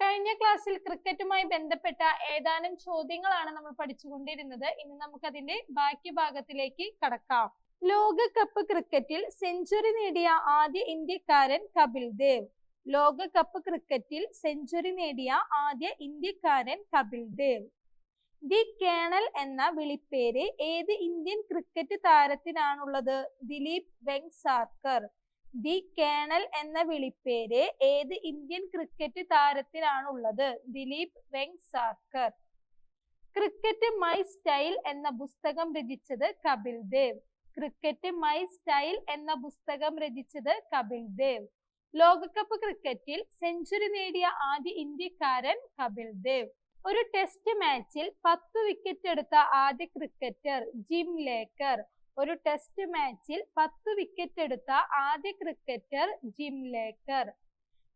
കഴിഞ്ഞ ക്ലാസ്സിൽ ക്രിക്കറ്റുമായി ബന്ധപ്പെട്ട ഏതാനും ചോദ്യങ്ങളാണ് നമ്മൾ പഠിച്ചുകൊണ്ടിരുന്നത്. ഇനി നമുക്ക് അതിന്റെ ബാക്കി ഭാഗത്തിലേക്ക് കടക്കാം. ലോകകപ്പ് ക്രിക്കറ്റിൽ സെഞ്ചുറി നേടിയ ആദ്യ ഇന്ത്യക്കാരൻ കപിൽ ദേവ്. ലോകകപ്പ് ക്രിക്കറ്റിൽ സെഞ്ചുറി നേടിയ ആദ്യ ഇന്ത്യക്കാരൻ കപിൽ ദേവ്. ദി കേണൽ എന്ന വിളിപ്പേര് ഏത് ഇന്ത്യൻ ക്രിക്കറ്റ് താരത്തിനാണുള്ളത്? ദിലീപ് വെങ്സാർക്കർ. ദി കേണൽ എന്ന വിളിപ്പേര് ഏത് ഇന്ത്യൻ ക്രിക്കറ്റ് താരത്തിനാണ് ഉള്ളത് Dilip Vengsarkar cricket my style എന്ന പുസ്തകം രചിച്ചത് Kapil Dev. Cricket my style എന്ന പുസ്തകം രചിച്ചത് കപിൽ ദേവ്. ലോകകപ്പ് ക്രിക്കറ്റിൽ സെഞ്ചുറി നേടിയ ആദ്യ ഇന്ത്യക്കാരൻ കപിൽ ദേവ്. ഒരു ടെസ്റ്റ് മാച്ചിൽ പത്ത് വിക്കറ്റ് എടുത്ത ആദ്യ ക്രിക്കറ്റർ ജിം ലേക്കർ. ഒരു ടെസ്റ്റ് മാച്ചിൽ പത്ത് വിക്കറ്റ് എടുത്ത ആദ്യ ക്രിക്കറ്റർ ജിം ലേക്കർ.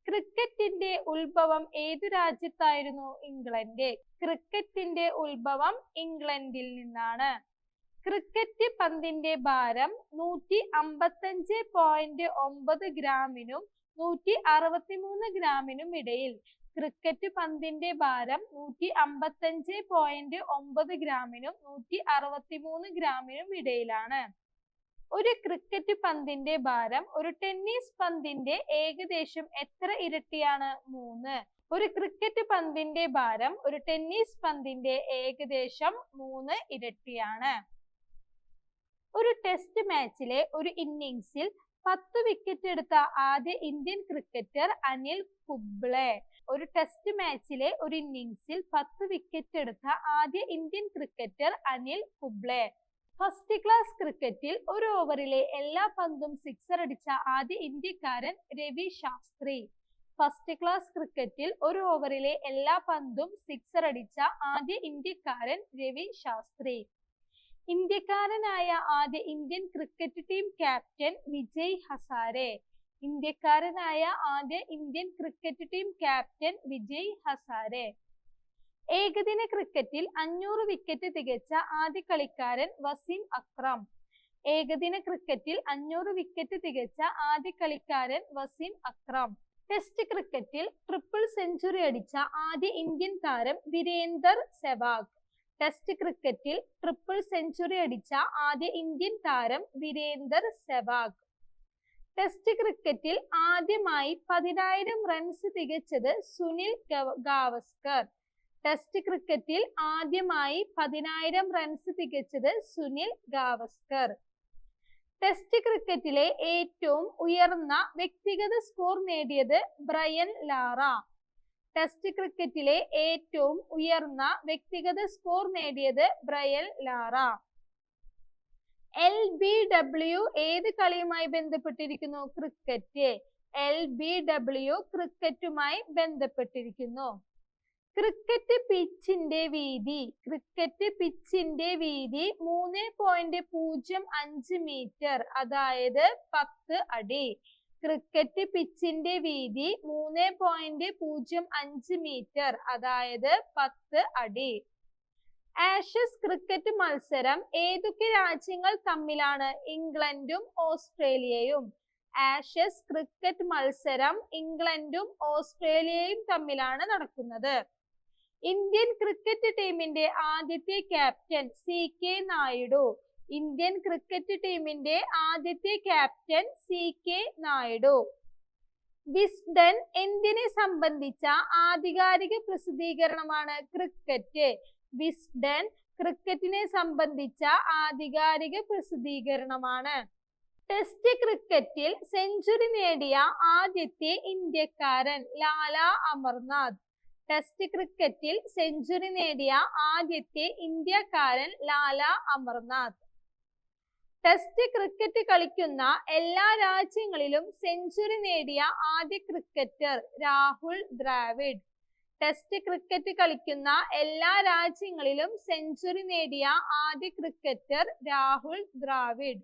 ക്രിക്കറ്റിന്റെ ഉത്ഭവം ഏതു രാജ്യത്തായിരുന്നു? ഇംഗ്ലണ്ട്. ക്രിക്കറ്റിന്റെ ഉത്ഭവം ഇംഗ്ലണ്ടിൽ നിന്നാണ്. ക്രിക്കറ്റ് പന്തിന്റെ ഭാരം നൂറ്റി അമ്പത്തഞ്ച് പോയിന്റ് ഒമ്പത് ഗ്രാമിനും നൂറ്റി അറുപത്തിമൂന്ന് ഗ്രാമിനും ഇടയിൽ. ക്രിക്കറ്റ് പന്തിന്റെ ഭാരം നൂറ്റി അമ്പത്തഞ്ച് പോയിന്റ് ഒമ്പത് ഗ്രാമിനും നൂറ്റി അറുപത്തിമൂന്ന് ഗ്രാമിനും ഇടയിലാണ്. ഒരു ക്രിക്കറ്റ് പന്തിന്റെ ഭാരം ഒരു ടെന്നീസ് പന്തിന്റെ ഏകദേശം എത്ര ഇരട്ടിയാണ്? മൂന്ന്. ഒരു ക്രിക്കറ്റ് പന്തിന്റെ ഭാരം ഒരു ടെന്നീസ് പന്തിന്റെ ഏകദേശം മൂന്ന് ഇരട്ടിയാണ്. ഒരു ടെസ്റ്റ് മാച്ചിലെ ഒരു ഇന്നിങ്സിൽ പത്ത് വിക്കറ്റ് എടുത്ത ആദ്യ ഇന്ത്യൻ ക്രിക്കറ്റർ അനിൽ കുംബ്ലെ ഒരു ടെസ്റ്റ് മാച്ചിലെ ഒരു ഇന്നിംഗ്സിൽ പത്ത് വിക്കറ്റ് എടുത്ത ആദ്യ Indian cricketer Anil Kumble. First class ക്രിക്കറ്റിൽ ഒരു ഓവറിലെ എല്ലാ പന്തും സിക്സർ അടിച്ച ആദ്യ ഇന്ത്യക്കാരൻ രവി ശാസ്ത്രി. ഫസ്റ്റ് ക്ലാസ് ക്രിക്കറ്റിൽ ഒരു ഓവറിലെ എല്ലാ പന്തും സിക്സർ അടിച്ച ആദ്യ ഇന്ത്യക്കാരൻ രവി ശാസ്ത്രി. ഇന്ത്യക്കാരനായ ആദ്യ Indian cricket team captain Vijay Hazare. ഇന്ത്യക്കാരനായ ആദ്യ Indian cricket team captain Vijay Hazare. ഏകദിന ക്രിക്കറ്റിൽ അഞ്ഞൂറ് വിക്കറ്റ് തികച്ച ആദ്യ കളിക്കാരൻ വസീം അക്രം. ഏകദിന ക്രിക്കറ്റിൽ അഞ്ഞൂറ് വിക്കറ്റ് തികച്ച ആദ്യ കളിക്കാരൻ വസീം അക്രം. ടെസ്റ്റ് ക്രിക്കറ്റിൽ ട്രിപ്പിൾ സെഞ്ചുറി അടിച്ച ആദ്യ ഇന്ത്യൻ താരം വീരേന്ദർ സെവാഗ്. ടെസ്റ്റ് ക്രിക്കറ്റിൽ ട്രിപ്പിൾ സെഞ്ചുറി അടിച്ച ആദ്യ ഇന്ത്യൻ താരം വീരേന്ദർ സെവാഗ്. ടെസ്റ്റ് ക്രിക്കറ്റിൽ ആദ്യമായി പതിനായിരം റൺസ് തികച്ചത് സുനിൽ ഗാവസ്കർ. ടെസ്റ്റ് ക്രിക്കറ്റിൽ ആദ്യമായി പതിനായിരം റൺസ് തികച്ചത് സുനിൽ ഗാവസ്കർ. ടെസ്റ്റ് ക്രിക്കറ്റിലെ ഏറ്റവും ഉയർന്ന വ്യക്തിഗത സ്കോർ നേടിയത് ബ്രയൻ ലാറ. ടെസ്റ്റ് ക്രിക്കറ്റിലെ ഏറ്റവും ഉയർന്ന വ്യക്തിഗത സ്കോർ നേടിയത് Brian Lara. L B W ഏത് കളിയുമായി ബന്ധപ്പെട്ടിരിക്കുന്നു? ക്രിക്കറ്റ്. എൽ ബി ഡബ്ല്യു ക്രിക്കറ്റുമായി ബന്ധപ്പെട്ടിരിക്കുന്നു. ക്രിക്കറ്റ് പിച്ചിന്റെ വീതി. ക്രിക്കറ്റ് പിച്ചിന്റെ വീതി മൂന്ന് പോയിന്റ് പൂജ്യം അഞ്ച് മീറ്റർ അതായത് പത്ത് അടി. ക്രിക്കറ്റ് പിച്ചിന്റെ വീതി മൂന്ന് പോയിന്റ് പൂജ്യം അഞ്ച് മീറ്റർ അതായത് പത്ത് അടി. ആഷസ് ക്രിക്കറ്റ് മത്സരം ഏതൊക്കെ രാജ്യങ്ങൾ തമ്മിലാണ്? ഇംഗ്ലണ്ടും ഓസ്ട്രേലിയയും. ആഷസ് ക്രിക്കറ്റ് മത്സരം ഇംഗ്ലണ്ടും ഓസ്ട്രേലിയയും തമ്മിലാണ് നടക്കുന്നത്. ഇന്ത്യൻ ക്രിക്കറ്റ് ടീമിന്റെ ആദ്യത്തെ captain C K Naidu. Indian cricket ടീമിന്റെ ആദ്യത്തെ captain C K Naidu. Wisden എന്തിനെ സംബന്ധിച്ച ആധികാരിക പ്രസിദ്ധീകരണമാണ് ക്രിക്കറ്റ് വിസ്ഡൻ ക്രിക്കറ്റിനെ സംബന്ധിച്ച ആധികാരിക പ്രസിദ്ധീകരണമാണ്. ടെസ്റ്റ് ക്രിക്കറ്റിൽ സെഞ്ചുറി നേടിയ ആദ്യത്തെ ഇന്ത്യക്കാരൻ ലാല അമർനാഥ്. ടെസ്റ്റ് ക്രിക്കറ്റിൽ സെഞ്ചുറി നേടിയ ആദ്യത്തെ ഇന്ത്യക്കാരൻ ലാല അമർനാഥ്. ടെസ്റ്റ് ക്രിക്കറ്റ് കളിക്കുന്ന എല്ലാ രാജ്യങ്ങളിലും സെഞ്ചുറി നേടിയ ആദ്യ cricketer Rahul Dravid. Test cricket കളിക്കുന്ന എല്ലാ രാജ്യങ്ങളിലും സെഞ്ചുറി നേടിയ ആദ്യ cricketer Rahul Dravid.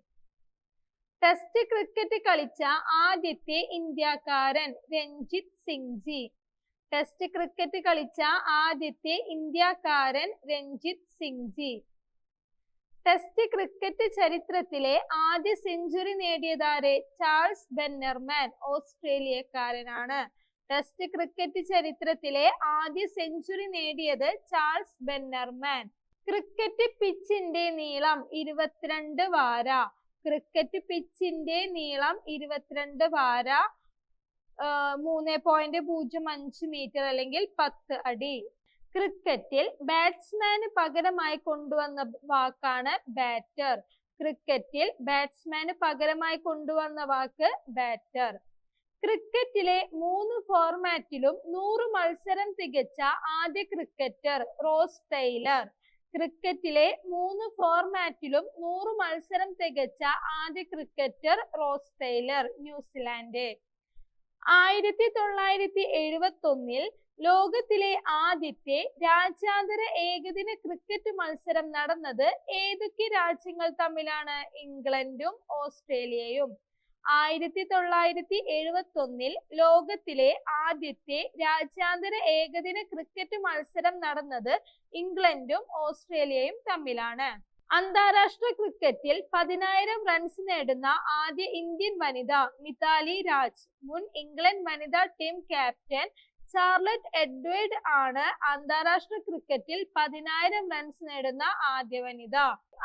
Test cricket കളിച്ച ആദ്യത്തെ ഇന്ത്യക്കാരൻ രഞ്ജിത് സിംഗ് ജി ടെസ്റ്റ് ക്രിക്കറ്റ് കളിച്ച ആദ്യത്തെ ഇന്ത്യക്കാരൻ രഞ്ജിത് സിംഗ് ജി ടെസ്റ്റ് ക്രിക്കറ്റ് ചരിത്രത്തിലെ ആദ്യ സെഞ്ചുറി നേടിയതാരെ ചാൾസ് ബെന്നർമാൻ ഓസ്ട്രേലിയക്കാരനാണ്. ടെസ്റ്റ് ക്രിക്കറ്റ് ചരിത്രത്തിലെ ആദ്യ സെഞ്ചുറി നേടിയത് ചാൾസ് ബെന്നർമാൻ. ക്രിക്കറ്റ് പിച്ചിന്റെ നീളം ഇരുപത്തിരണ്ട് വാര. ക്രിക്കറ്റ് പിച്ചിന്റെ നീളം ഇരുപത്തിരണ്ട് വാര. മൂന്ന് പോയിന്റ് പൂജ്യം അഞ്ച് മീറ്റർ അല്ലെങ്കിൽ പത്ത് അടി. ക്രിക്കറ്റിൽ ബാറ്റ്സ്മാന് പകരമായി കൊണ്ടുവന്ന വാക്കാണ് ബാറ്റർ ക്രിക്കറ്റിൽ ബാറ്റ്സ്മാന് പകരമായി കൊണ്ടുവന്ന വാക്ക് ബാറ്റർ ക്രിക്കറ്റിലെ മൂന്ന് ഫോർമാറ്റിലും നൂറ് മത്സരം തികച്ച ആദ്യ ക്രിക്കറ്റർ റോസ് ടൈലർ. ക്രിക്കറ്റിലെ മൂന്ന് ഫോർമാറ്റിലും നൂറ് മത്സരം തികച്ച ആദ്യ ക്രിക്കറ്റർ റോസ് ടൈലർ ന്യൂസിലാൻഡ്. ആയിരത്തി തൊള്ളായിരത്തി എഴുപത്തി ഒന്നിൽ ലോകത്തിലെ ആദ്യത്തെ രാജ്യാന്തര ഏകദിന ക്രിക്കറ്റ് മത്സരം നടന്നത് ഏതൊക്കെ രാജ്യങ്ങൾ തമ്മിലാണ്? ഇംഗ്ലണ്ടും ഓസ്ട്രേലിയയും. ആയിരത്തി തൊള്ളായിരത്തി എഴുപത്തി ഒന്നിൽ ലോകത്തിലെ ആദ്യത്തെ രാജ്യാന്തര ഏകദിന ക്രിക്കറ്റ് മത്സരം നടന്നത് ഇംഗ്ലണ്ടും ഓസ്ട്രേലിയയും തമ്മിലാണ്. അന്താരാഷ്ട്ര ക്രിക്കറ്റിൽ പതിനായിരം റൺസ് നേടുന്ന ആദ്യ ഇന്ത്യൻ വനിത മിതാലി രാജ് മുൻ ഇംഗ്ലണ്ട് വനിതാ ടീം ക്യാപ്റ്റൻ ചാർലറ്റ് എഡ്വേർഡ് ആണ് അന്താരാഷ്ട്ര ക്രിക്കറ്റിൽ പതിനായിരം റൺസ് നേടുന്ന ആദ്യ വനിത.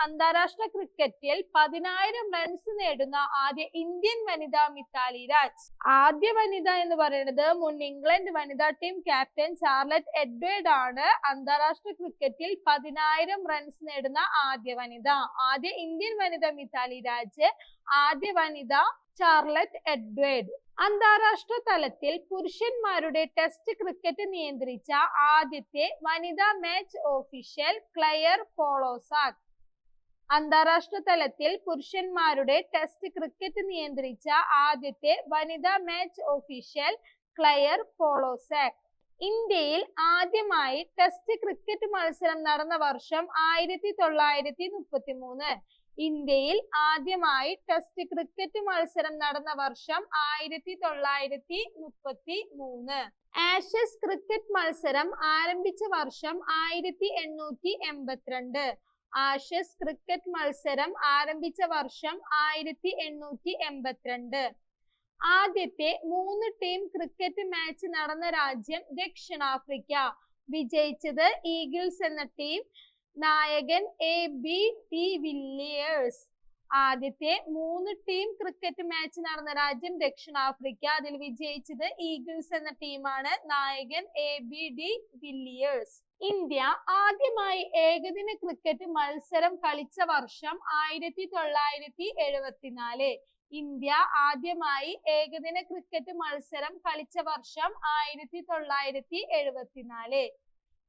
അന്താരാഷ്ട്ര ക്രിക്കറ്റിൽ പതിനായിരം റൺസ് നേടുന്ന ആദ്യ ഇന്ത്യൻ വനിത മിത്താലി രാജ്. ആദ്യ വനിത എന്ന് പറയുന്നത് മുൻ ഇംഗ്ലണ്ട് വനിതാ ടീം ക്യാപ്റ്റൻ ചാർലറ്റ് എഡ്വേർഡ് ആണ് അന്താരാഷ്ട്ര ക്രിക്കറ്റിൽ പതിനായിരം റൺസ് നേടുന്ന ആദ്യ വനിത. ആദ്യ ഇന്ത്യൻ വനിത മിത്താലി രാജ് ആദ്യ വനിത ചാർലറ്റ് എഡ്വേർഡ്. അന്താരാഷ്ട്ര തലത്തിൽ പുരുഷന്മാരുടെ ടെസ്റ്റ് ക്രിക്കറ്റ് നിയന്ത്രിച്ച ആദ്യത്തെ വനിതാ മാച്ച് ഓഫീഷ്യൽ ക്ലയർ പോളോസാക് അന്താരാഷ്ട്ര തലത്തിൽ പുരുഷന്മാരുടെ ടെസ്റ്റ് ക്രിക്കറ്റ് നിയന്ത്രിച്ച ആദ്യത്തെ വനിതാ മാച്ച് ഓഫീഷ്യൽ ക്ലയർ പോളോസാക് ഇന്ത്യയിൽ ആദ്യമായി ടെസ്റ്റ് ക്രിക്കറ്റ് മത്സരം നടന്ന വർഷം ആയിരത്തി തൊള്ളായിരത്തി മുപ്പത്തി മൂന്ന് ഇന്ത്യയിൽ ആദ്യമായി ടെസ്റ്റ് ക്രിക്കറ്റ് മത്സരം നടന്ന വർഷം ആയിരത്തി തൊള്ളായിരത്തി മുപ്പത്തി മൂന്ന് ആഷസ് ക്രിക്കറ്റ് മത്സരം ആരംഭിച്ച വർഷം ആയിരത്തി എണ്ണൂറ്റി എൺപത്തിരണ്ട് ആഷസ് ക്രിക്കറ്റ് മത്സരം ആരംഭിച്ച വർഷം ആയിരത്തി എണ്ണൂറ്റി എൺപത്തിരണ്ട്. ആദ്യത്തെ മൂന്ന് ടീം ക്രിക്കറ്റ് മാച്ച് നടന്ന രാജ്യം ദക്ഷിണാഫ്രിക്ക. വിജയിച്ചത് ഈഗിൾസ് എന്ന ടീം നായകൻ എ ബി ടി വില്ലിയേഴ്സ്. ആദ്യത്തെ മൂന്ന് ടീം ക്രിക്കറ്റ് മാച്ച് നടന്ന രാജ്യം ദക്ഷിണാഫ്രിക്ക. അതിൽ വിജയിച്ചത് ഈഗിൾസ് എന്ന ടീമാണ് നായകൻ A B de Villiers. India ആദ്യമായി ഏകദിന ക്രിക്കറ്റ് മത്സരം കളിച്ച വർഷം ആയിരത്തി തൊള്ളായിരത്തി എഴുപത്തിനാല് ഇന്ത്യ ആദ്യമായി ഏകദിന ക്രിക്കറ്റ് മത്സരം കളിച്ച വർഷം ആയിരത്തി തൊള്ളായിരത്തി എഴുപത്തിനാല്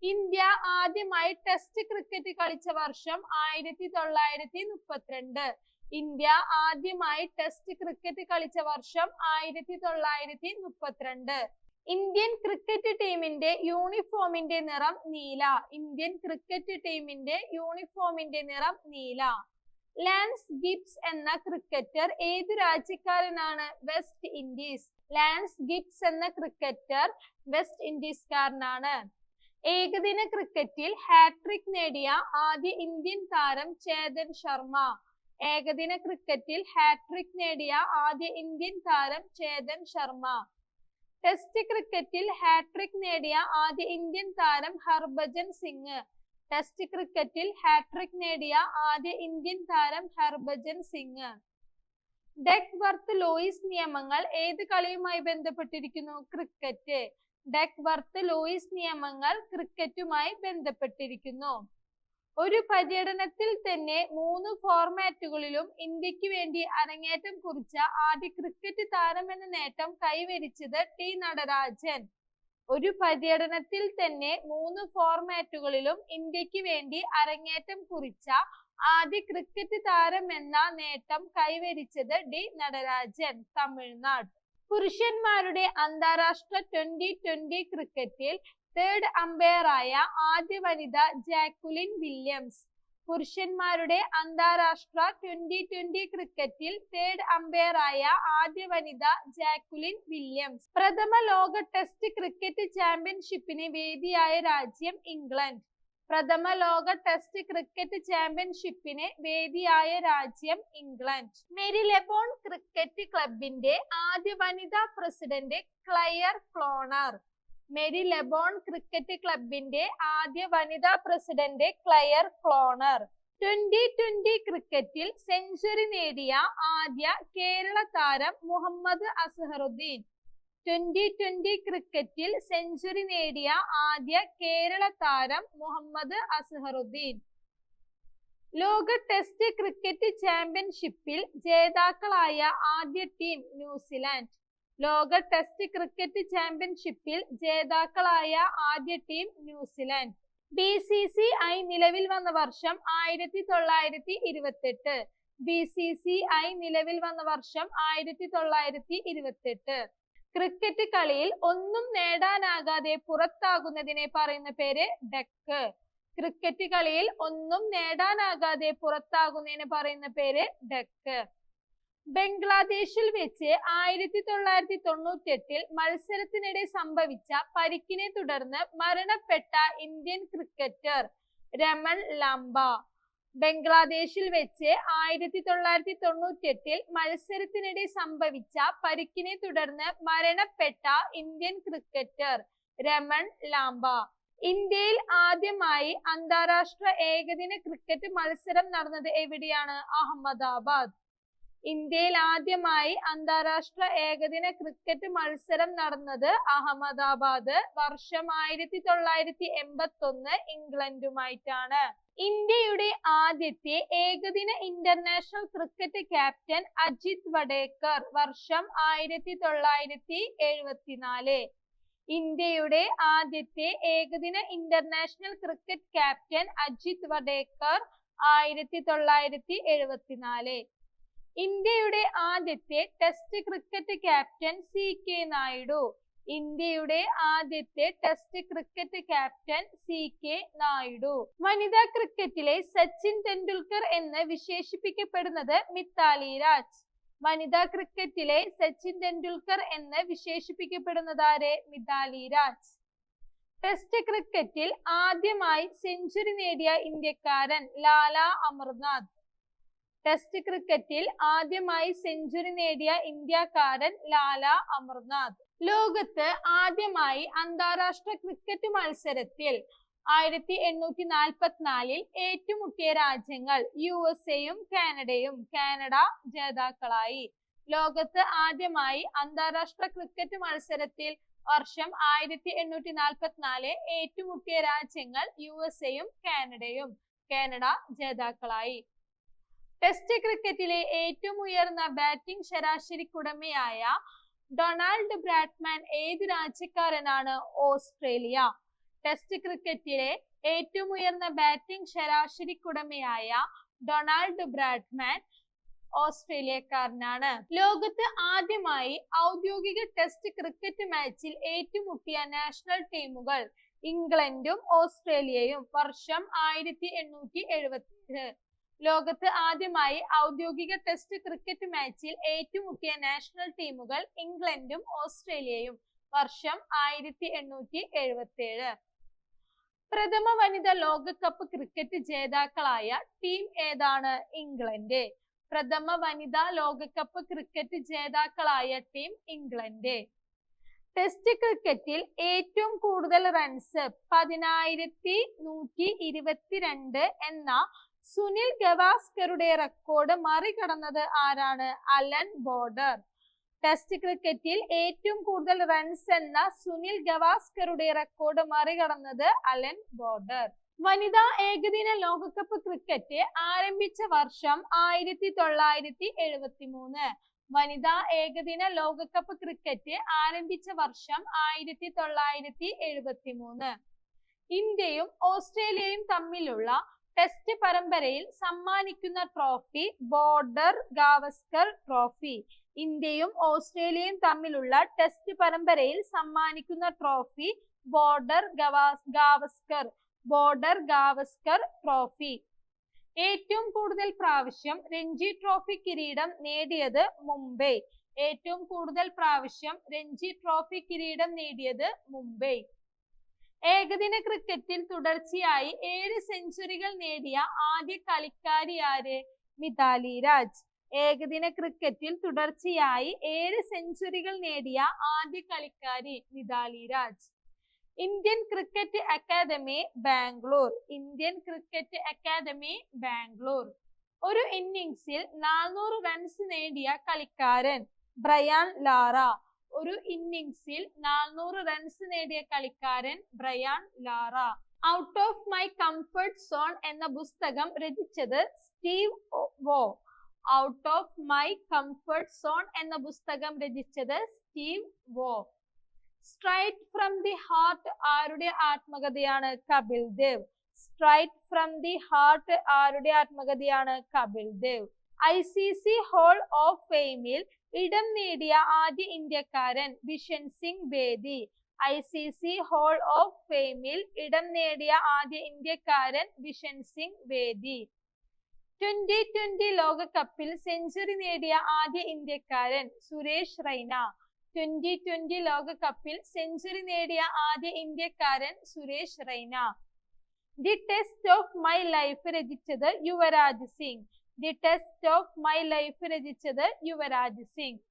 ഇന്ത്യ ആദ്യമായി ടെസ്റ്റ് ക്രിക്കറ്റ് കളിച്ച വർഷം ആയിരത്തി തൊള്ളായിരത്തി മുപ്പത്തിരണ്ട് ഇന്ത്യ ആദ്യമായി ടെസ്റ്റ് ക്രിക്കറ്റ് കളിച്ച വർഷം ആയിരത്തി തൊള്ളായിരത്തി മുപ്പത്തിരണ്ട് ഇന്ത്യൻ ക്രിക്കറ്റ് ടീമിന്റെ യൂണിഫോമിന്റെ നിറം നീല. ഇന്ത്യൻ ക്രിക്കറ്റ് ടീമിന്റെ യൂണിഫോമിന്റെ നിറം നീല. ലാൻസ് ഗിബ്സ് എന്ന ക്രിക്കറ്റർ ഏത് രാജ്യക്കാരനാണ്? വെസ്റ്റ് ഇൻഡീസ് ലാൻസ് ഗിബ്സ് എന്ന ക്രിക്കറ്റർ വെസ്റ്റ് ഇൻഡീസ്കാരനാണ് ഏകദിന ക്രിക്കറ്റിൽ ഹാട്രിക് നേടിയ ആദ്യ ഇന്ത്യൻ താരം ചേതൻ ശർമ്മ. ഏകദിന ക്രിക്കറ്റിൽ ഹാട്രിക് നേടിയ ആദ്യ ഇന്ത്യൻ താരം ചേതൻ ശർമ്മ. ടെസ്റ്റ് ക്രിക്കറ്റിൽ ഹാട്രിക് നേടിയ ആദ്യ ഇന്ത്യൻ താരം ഹർഭജൻ സിംഗ്. ടെസ്റ്റ് ക്രിക്കറ്റിൽ ഹാട്രിക് നേടിയ ആദ്യ ഇന്ത്യൻ താരം Harbhajan Singh. Duckworth Lewis നിയമങ്ങൾ ഏത് കളിയുമായി ബന്ധപ്പെട്ടിരിക്കുന്നു? ക്രിക്കറ്റ് ഡെക് വർത്ത് ലോയിസ് നിയമങ്ങൾ ക്രിക്കറ്റുമായി ബന്ധപ്പെട്ടിരിക്കുന്നു. ഒരു പര്യടനത്തിൽ തന്നെ മൂന്ന് ഫോർമാറ്റുകളിലും ഇന്ത്യയ്ക്ക് വേണ്ടി അരങ്ങേറ്റം കുറിച്ച ആദ്യ ക്രിക്കറ്റ് താരം എന്ന നേട്ടം കൈവരിച്ചത് ടി നടരാജൻ. ഒരു പര്യടനത്തിൽ തന്നെ മൂന്ന് ഫോർമാറ്റുകളിലും ഇന്ത്യയ്ക്ക് വേണ്ടി അരങ്ങേറ്റം കുറിച്ച ആദ്യ ക്രിക്കറ്റ് താരം എന്ന നേട്ടം കൈവരിച്ചത് ഡി നടരാജൻ തമിഴ്നാട്. പുരുഷന്മാരുടെ അന്താരാഷ്ട്ര ട്വന്റി ട്വന്റി ക്രിക്കറ്റിൽ തേർഡ് അമ്പയറായ ആദ്യ വനിത ജാക്കുലിൻ വില്യംസ്. പുരുഷന്മാരുടെ അന്താരാഷ്ട്ര ട്വന്റി ട്വന്റി ക്രിക്കറ്റിൽ തേർഡ് അമ്പയറായ ആദ്യ വനിത ജാക്കുലിൻ വില്യംസ്. പ്രഥമ ലോക ടെസ്റ്റ് ക്രിക്കറ്റ് ചാമ്പ്യൻഷിപ്പിന് വേദിയായ രാജ്യം ഇംഗ്ലണ്ട്. പ്രഥമ ലോക ടെസ്റ്റ് ക്രിക്കറ്റ് ചാമ്പ്യൻഷിപ്പിന് വേദിയായ രാജ്യം ഇംഗ്ലണ്ട്. മെരിലെബോൺ ക്രിക്കറ്റ് ക്ലബിന്റെ ആദ്യ വനിതാ president Clare Connor. Marylebone cricket ക്ലബിന്റെ ആദ്യ വനിതാ president Clare Connor. Twenty twenty ക്രിക്കറ്റിൽ സെഞ്ചുറി നേടിയ ആദ്യ കേരള താരം മുഹമ്മദ് അസഹറുദ്ദീൻ. ട്വന്റി ട്വന്റി ക്രിക്കറ്റിൽ സെഞ്ചുറി നേടിയ ആദ്യ കേരള താരം മുഹമ്മദ് അസഹറുദ്ദീൻ. ലോക ടെസ്റ്റ് ക്രിക്കറ്റ് ചാമ്പ്യൻഷിപ്പിൽ ജേതാക്കളായ ആദ്യ ടീം ന്യൂസിലാൻഡ്. ലോക ടെസ്റ്റ് ക്രിക്കറ്റ് ചാമ്പ്യൻഷിപ്പിൽ ജേതാക്കളായ ആദ്യ team New Zealand. B C C I നിലവിൽ വന്ന വർഷം ആയിരത്തി തൊള്ളായിരത്തി ഇരുപത്തെട്ട് ബി സി സി ഐ നിലവിൽ വന്ന വർഷം ആയിരത്തി തൊള്ളായിരത്തി ഇരുപത്തെട്ട് ക്രിക്കറ്റ് കളിയിൽ ഒന്നും നേടാനാകാതെ പുറത്താകുന്നതിനെ പറയുന്ന പേര് ഡെക്ക്. ക്രിക്കറ്റ് കളിയിൽ ഒന്നും നേടാനാകാതെ പുറത്താകുന്നതിന് പറയുന്ന പേര് ഡെക്ക്. ബംഗ്ലാദേശിൽ വെച്ച് ആയിരത്തി തൊള്ളായിരത്തി തൊണ്ണൂറ്റി എട്ടിൽ മത്സരത്തിനിടെ സംഭവിച്ച പരിക്കിനെ തുടർന്ന് മരണപ്പെട്ട ഇന്ത്യൻ ക്രിക്കറ്റർ രമൺ ലംബ. ബംഗ്ലാദേശിൽ വെച്ച് ആയിരത്തി തൊള്ളായിരത്തി തൊണ്ണൂറ്റി എട്ടിൽ മത്സരത്തിനിടെ സംഭവിച്ച പരിക്കിനെ തുടർന്ന് മരണപ്പെട്ട ഇന്ത്യൻ ക്രിക്കറ്റർ രമൺ ലാംബ. ഇന്ത്യയിൽ ആദ്യമായി അന്താരാഷ്ട്ര ഏകദിന ക്രിക്കറ്റ് മത്സരം നടന്നത് എവിടെയാണ്? അഹമ്മദാബാദ്. ഇന്ത്യയിൽ ആദ്യമായി അന്താരാഷ്ട്ര ഏകദിന ക്രിക്കറ്റ് മത്സരം നടന്നത് അഹമ്മദാബാദ്. വർഷം ആയിരത്തി തൊള്ളായിരത്തി എൺപത്തി ഒന്ന് ഇംഗ്ലണ്ടുമായിട്ടാണ്. ഇന്ത്യയുടെ ആദ്യത്തെ ഏകദിന international cricket captain Ajit Wadekar വർഷം ആയിരത്തി തൊള്ളായിരത്തി എഴുപത്തിനാല് ഇന്ത്യയുടെ ആദ്യത്തെ ഏകദിന international cricket captain Ajit Wadekar ആയിരത്തി തൊള്ളായിരത്തി എഴുപത്തിനാല് ഇന്ത്യയുടെ ആദ്യത്തെ test cricket captain C K Naidu. ഇന്ത്യയുടെ ആദ്യത്തെ test cricket captain C K Naidu. വനിതാ ക്രിക്കറ്റിലെ സച്ചിൻ ടെണ്ടുൽക്കർ എന്ന് വിശേഷിപ്പിക്കപ്പെടുന്നത് മിത്താലി രാജ്. വനിതാ ക്രിക്കറ്റിലെ സച്ചിൻ ടെണ്ടുൽക്കർ എന്ന് വിശേഷിപ്പിക്കപ്പെടുന്നത് ആര്? മിതാലി രാജ്. ടെസ്റ്റ് ക്രിക്കറ്റിൽ ആദ്യമായി സെഞ്ചുറി നേടിയ ഇന്ത്യക്കാരൻ ലാല അമർനാഥ്. ടെസ്റ്റ് ക്രിക്കറ്റിൽ ആദ്യമായി സെഞ്ചുറി നേടിയ ഇന്ത്യക്കാരൻ ലാല അമർനാഥ്. ലോകത്ത് ആദ്യമായി അന്താരാഷ്ട്ര ക്രിക്കറ്റ് മത്സരത്തിൽ ആയിരത്തി എണ്ണൂറ്റി നാൽപ്പത്തിനാലിൽ ഏറ്റുമുട്ടിയ രാജ്യങ്ങൾ യു എസ് എയും കാനഡയും കാനഡ ജേതാക്കളായി. ലോകത്ത് ആദ്യമായി അന്താരാഷ്ട്ര ക്രിക്കറ്റ് മത്സരത്തിൽ വർഷം ആയിരത്തി എണ്ണൂറ്റി നാൽപ്പത്തിനാല് ഏറ്റുമുട്ടിയ രാജ്യങ്ങൾ യു എസ് എയും കാനഡയും കാനഡ ജേതാക്കളായി. ടെസ്റ്റ് ക്രിക്കറ്റിലെ ഏറ്റവും ഉയർന്ന ബാറ്റിംഗ് ശരാശരിക്കുടമയായ ഡൊണാൾഡ് ബ്രാഡ്മാൻ ഏത് രാജ്യക്കാരനാണ് ഓസ്ട്രേലിയ? ടെസ്റ്റ് ക്രിക്കറ്റിലെ ഏറ്റവും ഉയർന്ന ബാറ്റിംഗ് ശരാശരിക്കുടമയായ ഡൊണാൾഡ് ബ്രാഡ്മാൻ ഓസ്ട്രേലിയക്കാരനാണ്. ലോകത്ത് ആദ്യമായി ഔദ്യോഗിക ടെസ്റ്റ് ക്രിക്കറ്റ് മാച്ചിൽ ഏറ്റുമുട്ടിയ നാഷണൽ ടീമുകൾ ഇംഗ്ലണ്ടും ഓസ്ട്രേലിയയും. വർഷം ആയിരത്തി എണ്ണൂറ്റി എഴുപത്തി ലോകത്ത് ആദ്യമായി ഔദ്യോഗിക ടെസ്റ്റ് ക്രിക്കറ്റ് മാച്ചിൽ ഏറ്റുമുട്ടിയ നാഷണൽ ടീമുകൾ ഇംഗ്ലണ്ടും ഓസ്ട്രേലിയയും. വർഷം ആയിരത്തി എണ്ണൂറ്റി എഴുപത്തി ഏഴ് പ്രഥമ വനിത ലോകകപ്പ് ക്രിക്കറ്റ് ജേതാക്കളായ ടീം ഏതാണ്? ഇംഗ്ലണ്ട്. പ്രഥമ വനിതാ ലോകകപ്പ് ക്രിക്കറ്റ് ജേതാക്കളായ ടീം ഇംഗ്ലണ്ട്. ടെസ്റ്റ് ക്രിക്കറ്റിൽ ഏറ്റവും കൂടുതൽ റൺസ് പതിനായിരത്തി നൂറ്റി ഇരുപത്തിരണ്ട് എന്ന സുനിൽ ഗവാസ്കറുടെ റെക്കോർഡ് മറികടന്നത് ആരാണ്? Allen border. ടെസ്റ്റ് ക്രിക്കറ്റിൽ ഏറ്റവും കൂടുതൽ റൺസ് എന്ന സുനിൽ ഗവാസ്കറുടെ റെക്കോർഡ് മറികടന്നത് അലൻ ബോർഡർ. വനിതാ ഏകദിന ലോകകപ്പ് ക്രിക്കറ്റ് ആരംഭിച്ച വർഷം ആയിരത്തി തൊള്ളായിരത്തി എഴുപത്തി മൂന്ന് വനിതാ ഏകദിന ലോകകപ്പ് ക്രിക്കറ്റ് ആരംഭിച്ച വർഷം ആയിരത്തി തൊള്ളായിരത്തി എഴുപത്തി മൂന്ന് ഇന്ത്യയും ഓസ്ട്രേലിയയും തമ്മിലുള്ള ടെസ്റ്റ് പരമ്പരയിൽ സമ്മാനിക്കുന്ന ട്രോഫി ബോർഡർ ഗാവസ്കർ ട്രോഫി ഇന്ത്യയും ഓസ്ട്രേലിയയും തമ്മിലുള്ള ടെസ്റ്റ് പരമ്പരയിൽ സമ്മാനിക്കുന്ന trophy Border Gavaskar Border Gavaskar trophy ഏറ്റവും കൂടുതൽ പ്രാവശ്യം രഞ്ജി ട്രോഫി കിരീടം നേടിയത് മുംബൈ. ഏറ്റവും കൂടുതൽ പ്രാവശ്യം രഞ്ജി ട്രോഫി കിരീടം നേടിയത് മുംബൈ. ഏകദിന ക്രിക്കറ്റിൽ തുടർച്ചയായി ഏഴ് സെഞ്ചുറികൾ നേടിയ ആദ്യ കളിക്കാരി ആര്? മിതാലി രാജ്. ഏകദിന ക്രിക്കറ്റിൽ തുടർച്ചയായി ഏഴ് സെഞ്ചുറികൾ നേടിയ ആദ്യ കളിക്കാരി Mithali Raj. Indian cricket academy Bangalore. Indian cricket academy Bangalore. ഒരു ഇന്നിംഗ്സിൽ നാനൂറ് റൺസ് നേടിയ കളിക്കാരൻ ബ്രയാൻ ലാറ. ഒരു ഇന്നിംഗ്സിൽ നാനൂറ് റൺസ് നേടിയ കളിക്കാരൻ Brian Lara. Out of my comfort zone എന്ന പുസ്തകം രചിച്ചത് Steve Waugh. Out of my comfort zone എന്ന പുസ്തകം രചിച്ചത് സ്റ്റീവ് വോ. സ്ട്രൈറ്റ് ഫ്രം ദി ഹാർട്ട് ആരുടെ ആത്മകഥയാണ് Kapil Dev? Straight from the heart ആരുടെ ആത്മകഥയാണ് Kapil Dev? I C C hall of ഫെയിമിൽ ഇടം നേടിയ ആദ്യ ഇന്ത്യക്കാരൻ Bishan Singh Bedi. I C C hall of ഫെയിമിൽ ഇടം നേടിയ ആദ്യ ഇന്ത്യക്കാരൻ ബിഷൻ സിംഗ് ബേദി. ട്വന്റി ട്വന്റി ലോകകപ്പിൽ സെഞ്ചുറി നേടിയ ആദ്യ ഇന്ത്യക്കാരൻ സുരേഷ് റൈന. ട്വന്റി ട്വന്റി ലോകകപ്പിൽ സെഞ്ചുറി നേടിയ ആദ്യ ഇന്ത്യക്കാരൻ Suresh Raina. The test of my life രചിച്ചത് Yuvraj Singh. The test of my life രചിച്ചത് യുവരാജ് സിംഗ്.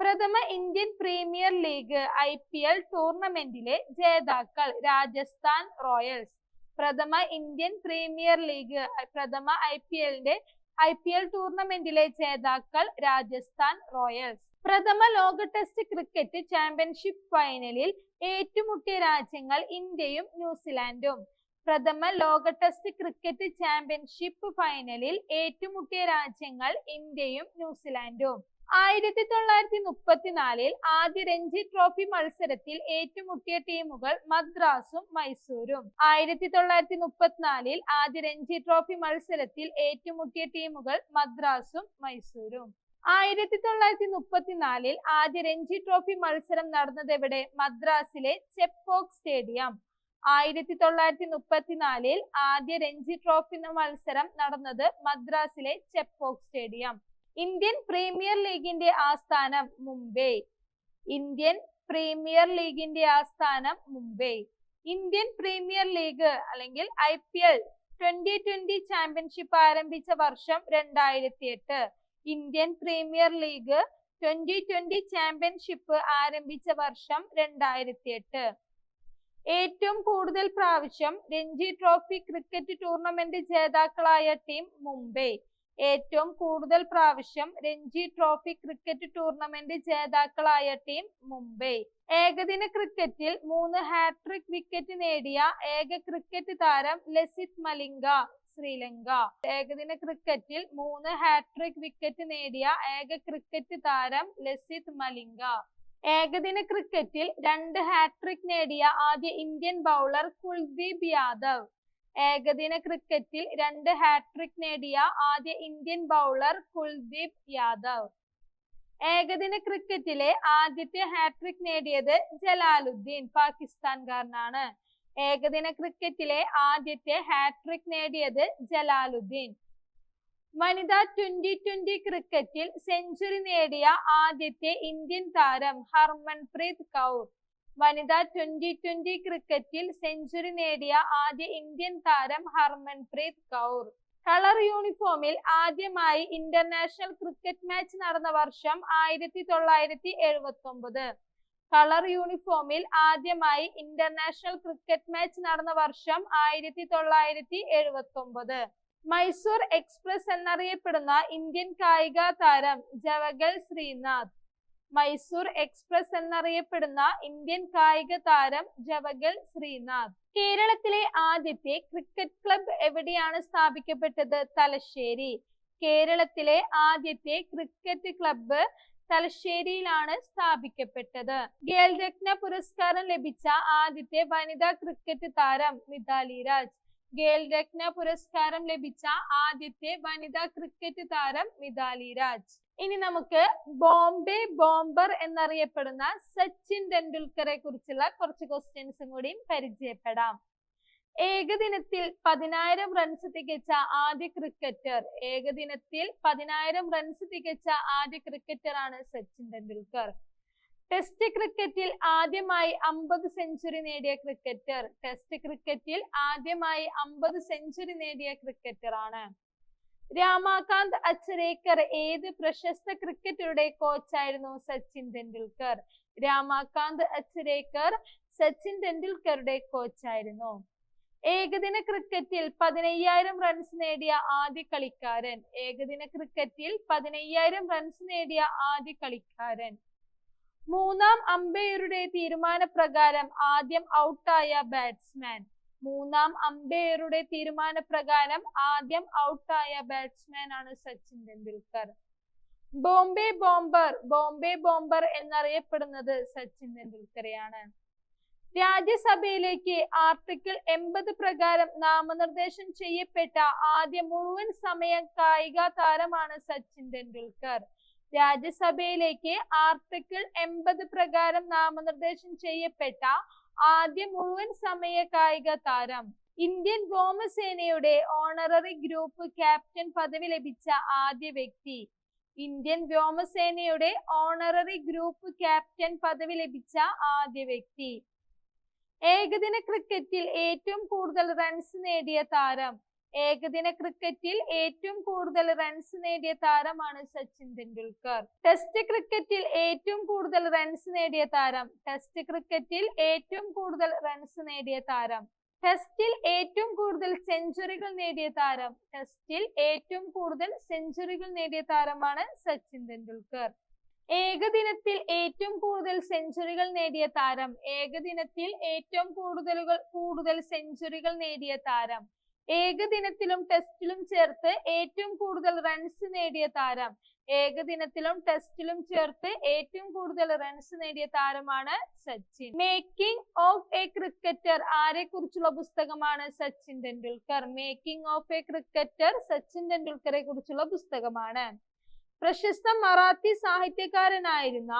പ്രഥമ Indian premier league I P L ടൂർണമെന്റിലെ ജേതാക്കൾ രാജസ്ഥാൻ റോയൽസ്. പ്രഥമ ഇന്ത്യൻ പ്രീമിയർ ലീഗ് പ്രഥമ ഐ പി എല്ലിന്റെ ഐ പി എൽ ടൂർണമെന്റിലെ ജേതാക്കൾ രാജസ്ഥാൻ റോയൽസ്. പ്രഥമ ലോക ടെസ്റ്റ് ക്രിക്കറ്റ് ചാമ്പ്യൻഷിപ്പ് ഫൈനലിൽ ഏറ്റുമുട്ടിയ രാജ്യങ്ങൾ ഇന്ത്യയും ന്യൂസിലാൻഡും. പ്രഥമ ലോക ടെസ്റ്റ് ക്രിക്കറ്റ് ചാമ്പ്യൻഷിപ്പ് ഫൈനലിൽ ഏറ്റുമുട്ടിയ രാജ്യങ്ങൾ ഇന്ത്യയും ന്യൂസിലാൻഡും. ആയിരത്തി തൊള്ളായിരത്തി മുപ്പത്തിനാലിൽ ആദ്യ രഞ്ജി ട്രോഫി മത്സരത്തിൽ ഏറ്റുമുട്ടിയ ടീമുകൾ മദ്രാസും മൈസൂരും. ആയിരത്തി തൊള്ളായിരത്തി മുപ്പത്തിനാലിൽ ആദ്യ രഞ്ജി ട്രോഫി മത്സരത്തിൽ ഏറ്റുമുട്ടിയ ടീമുകൾ മദ്രാസും മൈസൂരും. ആയിരത്തി തൊള്ളായിരത്തി മുപ്പത്തിനാലിൽ ആദ്യ രഞ്ജി ട്രോഫി മത്സരം നടന്നത് എവിടെ മദ്രാസിലെ ചെപ്പോക് സ്റ്റേഡിയം. ആയിരത്തി തൊള്ളായിരത്തി മുപ്പത്തിനാലിൽ ആദ്യ രഞ്ജി ട്രോഫി എന്ന മത്സരം നടന്നത് മദ്രാസിലെ ചെപ്പോക്ക് സ്റ്റേഡിയം. ഇന്ത്യൻ പ്രീമിയർ ലീഗിന്റെ ആസ്ഥാനം മുംബൈ. ഇന്ത്യൻ പ്രീമിയർ ലീഗിന്റെ ആസ്ഥാനം മുംബൈ. ഇന്ത്യൻ പ്രീമിയർ ലീഗ് അല്ലെങ്കിൽ I P L twenty twenty championship ആരംഭിച്ച വർഷം രണ്ടായിരത്തി എട്ട് Indian premier league twenty twenty championship ആരംഭിച്ച വർഷം രണ്ടായിരത്തി എട്ട് ഏറ്റവും കൂടുതൽ പ്രാവശ്യം രഞ്ജി ട്രോഫി ക്രിക്കറ്റ് ടൂർണമെന്റ് ജേതാക്കളായ ടീം മുംബൈ. ഏറ്റവും കൂടുതൽ പ്രാവശ്യം രഞ്ജി ട്രോഫി ക്രിക്കറ്റ് ടൂർണമെന്റ് ജേതാക്കളായ ടീം മുംബൈ. ഏകദിന ക്രിക്കറ്റിൽ മൂന്ന് ഹാട്രിക് വിക്കറ്റ് നേടിയ ഏക ക്രിക്കറ്റ് താരം ലസിത് മലിംഗ ശ്രീലങ്ക. ഏകദിന ക്രിക്കറ്റിൽ മൂന്ന് ഹാട്രിക് വിക്കറ്റ് നേടിയ ഏക ക്രിക്കറ്റ് താരം ലസിത് മലിംഗ. ഏകദിന ക്രിക്കറ്റിൽ രണ്ട് ഹാട്രിക് നേടിയ ആദ്യ ഇന്ത്യൻ ബൗളർ കുൽദീപ് യാദവ്. ഏകദിന ക്രിക്കറ്റിൽ രണ്ട് ഹാട്രിക് നേടിയ ആദ്യ ഇന്ത്യൻ ബൗളർ കുൽദീപ് യാദവ്. ഏകദിന ക്രിക്കറ്റിലെ ആദ്യത്തെ ഹാട്രിക് നേടിയത് ജലാലുദ്ദീൻ പാകിസ്ഥാൻകാരനാണ്. ഏകദിന ക്രിക്കറ്റിലെ ആദ്യത്തെ ഹാട്രിക് നേടിയത് ജലാലുദ്ദീൻ. വനിതാ ട്വന്റി ട്വന്റി ക്രിക്കറ്റിൽ സെഞ്ചുറി നേടിയ ആദ്യത്തെ ഇന്ത്യൻ താരം ഹർമൻപ്രീത് കൗർ. വനിതാ ട്വന്റി ട്വന്റി ക്രിക്കറ്റിൽ സെഞ്ചുറി നേടിയ ആദ്യ ഇന്ത്യൻ താരം ഹർമൻപ്രീത് കൗർ. കളർ യൂണിഫോമിൽ ആദ്യമായി ഇന്റർനാഷണൽ ക്രിക്കറ്റ് മാച്ച് നടന്ന വർഷം ആയിരത്തി തൊള്ളായിരത്തി എഴുപത്തി ഒമ്പത് കളർ യൂണിഫോമിൽ ആദ്യമായി ഇന്റർനാഷണൽ ക്രിക്കറ്റ് മാച്ച് നടന്ന വർഷം ആയിരത്തി തൊള്ളായിരത്തി എഴുപത്തി ഒമ്പത് മൈസൂർ എക്സ്പ്രസ് എന്നറിയപ്പെടുന്ന ഇന്ത്യൻ കായിക താരം ജവഗൽ ശ്രീനാഥ്. മൈസൂർ എക്സ്പ്രസ് എന്നറിയപ്പെടുന്ന ഇന്ത്യൻ കായിക താരം ജവഗൽ ശ്രീനാഥ്. കേരളത്തിലെ ആദ്യത്തെ ക്രിക്കറ്റ് ക്ലബ് എവിടെയാണ് സ്ഥാപിക്കപ്പെട്ടത്? തലശ്ശേരി. കേരളത്തിലെ ആദ്യത്തെ ക്രിക്കറ്റ് ക്ലബ്ബ് തലശ്ശേരിയിലാണ് സ്ഥാപിക്കപ്പെട്ടത്. ഖേൽരത്ന പുരസ്കാരം ലഭിച്ച ആദ്യത്തെ വനിതാ ക്രിക്കറ്റ് താരം മിതാലി രാജ്. ഖേൽരത്ന പുരസ്കാരം ലഭിച്ച ആദ്യത്തെ വനിതാ ക്രിക്കറ്റ് താരം മിതാലി രാജ്. ഇനി നമുക്ക് ബോംബെ ബോംബർ എന്നറിയപ്പെടുന്ന സച്ചിൻ ടെണ്ടുൽക്കറെ കുറിച്ചുള്ള കുറച്ച് ക്വസ്റ്റ്യൻസും കൂടി പരിചയപ്പെടാം. ഏകദിനത്തിൽ പതിനായിരം റൺസ് തികച്ച ആദ്യ ക്രിക്കറ്റർ ഏകദിനത്തിൽ പതിനായിരം റൺസ് തികച്ച ആദ്യ ക്രിക്കറ്റർ ആണ് സച്ചിൻ ടെണ്ടുൽക്കർ. ടെസ്റ്റ് ക്രിക്കറ്റിൽ ആദ്യമായി അമ്പത് സെഞ്ചുറി നേടിയ ക്രിക്കറ്റർ ടെസ്റ്റ് ക്രിക്കറ്റിൽ ആദ്യമായി അമ്പത് സെഞ്ചുറി നേടിയ ക്രിക്കറ്റർ ആണ്. രാമാകാന്ത് അച്ചരേക്കർ ഏത് പ്രശസ്ത ക്രിക്കറ്ററുടെ കോച്ചായിരുന്നു സച്ചിൻ ടെണ്ടുൽക്കർ? രാമാകാന്ത് അച്ചരേക്കർ സച്ചിൻ ടെണ്ടുൽക്കറുടെ കോച്ചായിരുന്നു ഏകദിന ക്രിക്കറ്റിൽ പതിനയ്യായിരം റൺസ് നേടിയ ആദ്യ കളിക്കാരൻ. ഏകദിന ക്രിക്കറ്റിൽ പതിനയ്യായിരം റൺസ് നേടിയ ആദ്യ കളിക്കാരൻ. മൂന്നാം അമ്പയറുടെ തീരുമാനപ്രകാരം ആദ്യം ഔട്ടായ ബാറ്റ്സ്മാൻ മൂന്നാം അമ്പയറുടെ തീരുമാനപ്രകാരം ആദ്യം ഔട്ടായ ബാറ്റ്സ്മാൻ ആണ് സച്ചിൻ ടെണ്ടുൽക്കർ. ബോംബെ ബോംബർ ബോംബെ ബോംബർ എന്നറിയപ്പെടുന്നത് സച്ചിൻ ടെണ്ടുൽക്കറെയാണ്. രാജ്യസഭയിലേക്ക് ആർട്ടിക്കിൾ എൺപത് പ്രകാരം നാമനിർദ്ദേശം ചെയ്യപ്പെട്ട ആദ്യ മുഴുവൻ സമയ കായിക താരമാണ് സച്ചിൻ ടെണ്ടുൽക്കർ. രാജ്യസഭയിലേക്ക് ആർട്ടിക്കിൾ എൺപത് പ്രകാരം നാമനിർദ്ദേശം ചെയ്യപ്പെട്ട ആദ്യ മുഴുവൻ സമയ കായിക താരം. ഇന്ത്യൻ വ്യോമസേനയുടെ ഓണററി ഗ്രൂപ്പ് ക്യാപ്റ്റൻ പദവി ലഭിച്ച ആദ്യ വ്യക്തി. ഇന്ത്യൻ വ്യോമസേനയുടെ ഓണററി ഗ്രൂപ്പ് ക്യാപ്റ്റൻ പദവി ലഭിച്ച ആദ്യ വ്യക്തി. ഏകദിന ക്രിക്കറ്റിൽ ഏറ്റവും കൂടുതൽ റൺസ് നേടിയ താരം. ഏകദിന ക്രിക്കറ്റിൽ ഏറ്റവും കൂടുതൽ റൺസ് നേടിയ താരമാണ് സച്ചിൻ ടെണ്ടുൽക്കർ. ടെസ്റ്റ് ക്രിക്കറ്റിൽ ഏറ്റവും കൂടുതൽ റൺസ് നേടിയ താരം. ടെസ്റ്റ് ക്രിക്കറ്റിൽ ഏറ്റവും കൂടുതൽ റൺസ് നേടിയ താരം. ടെസ്റ്റിൽ ഏറ്റവും കൂടുതൽ സെഞ്ചുറികൾ നേടിയ താരം. ടെസ്റ്റിൽ ഏറ്റവും കൂടുതൽ സെഞ്ചുറികൾ നേടിയ താരമാണ് സച്ചിൻ ടെണ്ടുൽക്കർ. ഏകദിനത്തിൽ ഏറ്റവും കൂടുതൽ സെഞ്ചുറികൾ നേടിയ താരം. ഏകദിനത്തിൽ ഏറ്റവും കൂടുതലുകൾ കൂടുതൽ സെഞ്ചുറികൾ നേടിയ താരം. ഏകദിനത്തിലും ടെസ്റ്റിലും ചേർത്ത് ഏറ്റവും കൂടുതൽ റൺസ് നേടിയ താരം ഏകദിനത്തിലും ടെസ്റ്റിലും ചേർത്ത് ഏറ്റവും കൂടുതൽ റൺസ് നേടിയ താരമാണ് Sachin. Making of a cricketer ആരെ കുറിച്ചുള്ള പുസ്തകമാണ് Sachin Tendulkar. Making of a cricketer Sachin ടെണ്ടുൽക്കറെ കുറിച്ചുള്ള പുസ്തകമാണ്. പ്രശസ്ത മറാത്തി സാഹിത്യകാരനായിരുന്ന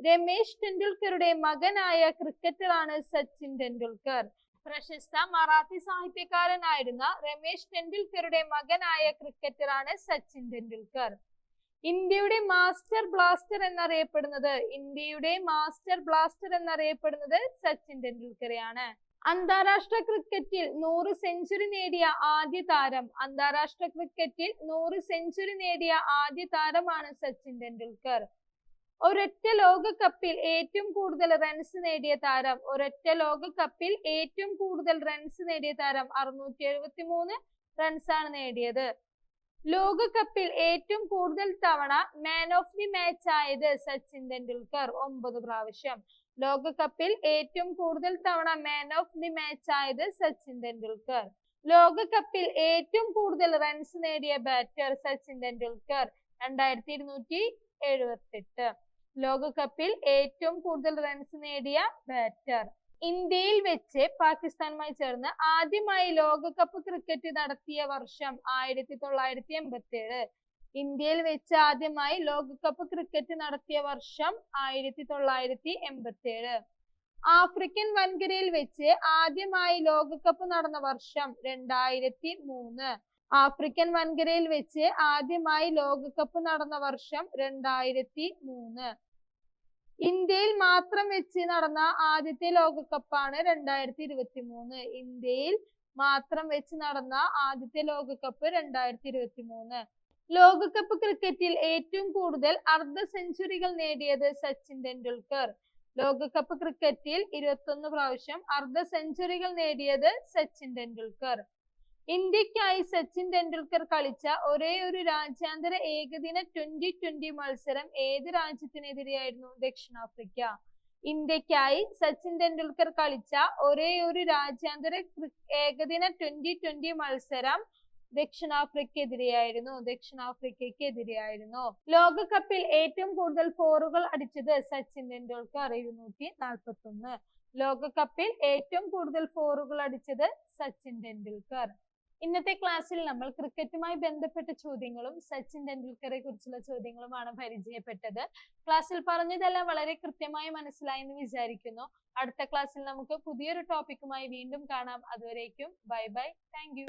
രമേശ് ടെണ്ടുൽക്കറുടെ മകനായ ക്രിക്കറ്ററാണ് സച്ചിൻ ടെണ്ടുൽക്കർ. പ്രശസ്ത മറാത്തി സാഹിത്യകാരനായിരുന്ന രമേശ് ടെണ്ടുൽക്കറുടെ മകനായ ക്രിക്കറ്ററാണ് സച്ചിൻ ടെണ്ടുൽക്കർ. ഇന്ത്യയുടെ മാസ്റ്റർ ബ്ലാസ്റ്റർ എന്നറിയപ്പെടുന്നത് ഇന്ത്യയുടെ മാസ്റ്റർ ബ്ലാസ്റ്റർ എന്നറിയപ്പെടുന്നത് സച്ചിൻ ടെണ്ടുൽക്കറെയാണ്. അന്താരാഷ്ട്ര ക്രിക്കറ്റിൽ നൂറ് സെഞ്ചുറി നേടിയ ആദ്യ താരം അന്താരാഷ്ട്ര ക്രിക്കറ്റിൽ നൂറ് സെഞ്ചുറി നേടിയ ആദ്യ താരമാണ് സച്ചിൻ ടെണ്ടുൽക്കർ. ഒരൊറ്റ ലോകകപ്പിൽ ഏറ്റവും കൂടുതൽ റൺസ് നേടിയ താരം ഒരൊറ്റ ലോകകപ്പിൽ ഏറ്റവും കൂടുതൽ റൺസ് നേടിയ താരം അറുന്നൂറ്റി എഴുപത്തി മൂന്ന് റൺസ് ആണ് നേടിയത്. ലോകകപ്പിൽ ഏറ്റവും കൂടുതൽ തവണ മാൻ ഓഫ് ദി മാച്ച് ആയത് സച്ചിൻ ടെണ്ടുൽക്കർ ഒമ്പത് പ്രാവശ്യം. ലോകകപ്പിൽ ഏറ്റവും കൂടുതൽ തവണ മാൻ ഓഫ് ദി മാച്ച് ആയത് സച്ചിൻ ടെണ്ടുൽക്കർ. ലോകകപ്പിൽ ഏറ്റവും കൂടുതൽ റൺസ് നേടിയ ബാറ്റർ സച്ചിൻ ടെണ്ടുൽക്കർ രണ്ടായിരത്തി ഇരുന്നൂറ്റി എഴുപത്തെട്ട് ലോകകപ്പിൽ ഏറ്റവും കൂടുതൽ റൺസ് നേടിയ ബാറ്റർ ഇന്ത്യയിൽ വെച്ച് പാകിസ്ഥാനുമായി ചേർന്ന് ആദ്യമായി ലോകകപ്പ് ക്രിക്കറ്റ് നടത്തിയ വർഷം ആയിരത്തി തൊള്ളായിരത്തി എൺപത്തി ഏഴ് ഇന്ത്യയിൽ വെച്ച് ആദ്യമായി ലോകകപ്പ് ക്രിക്കറ്റ് നടത്തിയ വർഷം ആയിരത്തി തൊള്ളായിരത്തി എൺപത്തി ഏഴ് ആഫ്രിക്കൻ വൻകരയിൽ വെച്ച് ആദ്യമായി ലോകകപ്പ് നടന്ന വർഷം രണ്ടായിരത്തി മൂന്ന് ആഫ്രിക്കൻ വൻകരയിൽ വെച്ച് ആദ്യമായി ലോകകപ്പ് നടന്ന വർഷം രണ്ടായിരത്തി മൂന്ന് ഇന്ത്യയിൽ മാത്രം വെച്ച് നടന്ന ആദ്യത്തെ ലോകകപ്പാണ് രണ്ടായിരത്തി ഇരുപത്തി മൂന്ന് ഇന്ത്യയിൽ മാത്രം വെച്ച് നടന്ന ആദ്യത്തെ ലോകകപ്പ് രണ്ടായിരത്തി ഇരുപത്തി മൂന്ന് ലോകകപ്പ് ക്രിക്കറ്റിൽ ഏറ്റവും കൂടുതൽ അർദ്ധ സെഞ്ചുറികൾ നേടിയത് സച്ചിൻ ടെണ്ടുൽക്കർ. ലോകകപ്പ് ക്രിക്കറ്റിൽ ഇരുപത്തൊന്ന് പ്രാവശ്യം അർദ്ധ സെഞ്ചുറികൾ നേടിയത് സച്ചിൻ ടെണ്ടുൽക്കർ. ഇന്ത്യക്കായി സച്ചിൻ ടെണ്ടുൽക്കർ കളിച്ച ഒരേ ഒരു രാജ്യാന്തര ഏകദിന ട്വന്റി ട്വന്റി മത്സരം ഏത് രാജ്യത്തിനെതിരെയായിരുന്നു ദക്ഷിണാഫ്രിക്ക? ഇന്ത്യക്കായി സച്ചിൻ ടെണ്ടുൽക്കർ കളിച്ച ഒരേ ഒരു രാജ്യാന്തര ഏകദിന ട്വന്റി ട്വന്റി മത്സരം ദക്ഷിണാഫ്രിക്കെതിരെയായിരുന്നു ദക്ഷിണാഫ്രിക്കെതിരെയായിരുന്നു ലോകകപ്പിൽ ഏറ്റവും കൂടുതൽ ഫോറുകൾ അടിച്ചത് സച്ചിൻ ടെണ്ടുൽക്കർ ഇരുന്നൂറ്റി നാൽപ്പത്തി ഒന്ന് ലോകകപ്പിൽ ഏറ്റവും കൂടുതൽ ഫോറുകൾ അടിച്ചത് സച്ചിൻ ടെണ്ടുൽക്കർ. ഇന്നത്തെ ക്ലാസ്സിൽ നമ്മൾ ക്രിക്കറ്റുമായി ബന്ധപ്പെട്ട ചോദ്യങ്ങളും സച്ചിൻ ടെണ്ടുൽക്കറെ കുറിച്ചുള്ള ചോദ്യങ്ങളുമാണ് പരിചയപ്പെട്ടത്. ക്ലാസ്സിൽ പറഞ്ഞതെല്ലാം വളരെ കൃത്യമായി മനസ്സിലായി എന്ന് വിചാരിക്കുന്നു. അടുത്ത ക്ലാസ്സിൽ നമുക്ക് പുതിയൊരു ടോപ്പിക്കുമായി വീണ്ടും കാണാം. അതുവരേക്കും ബൈ ബൈ. താങ്ക്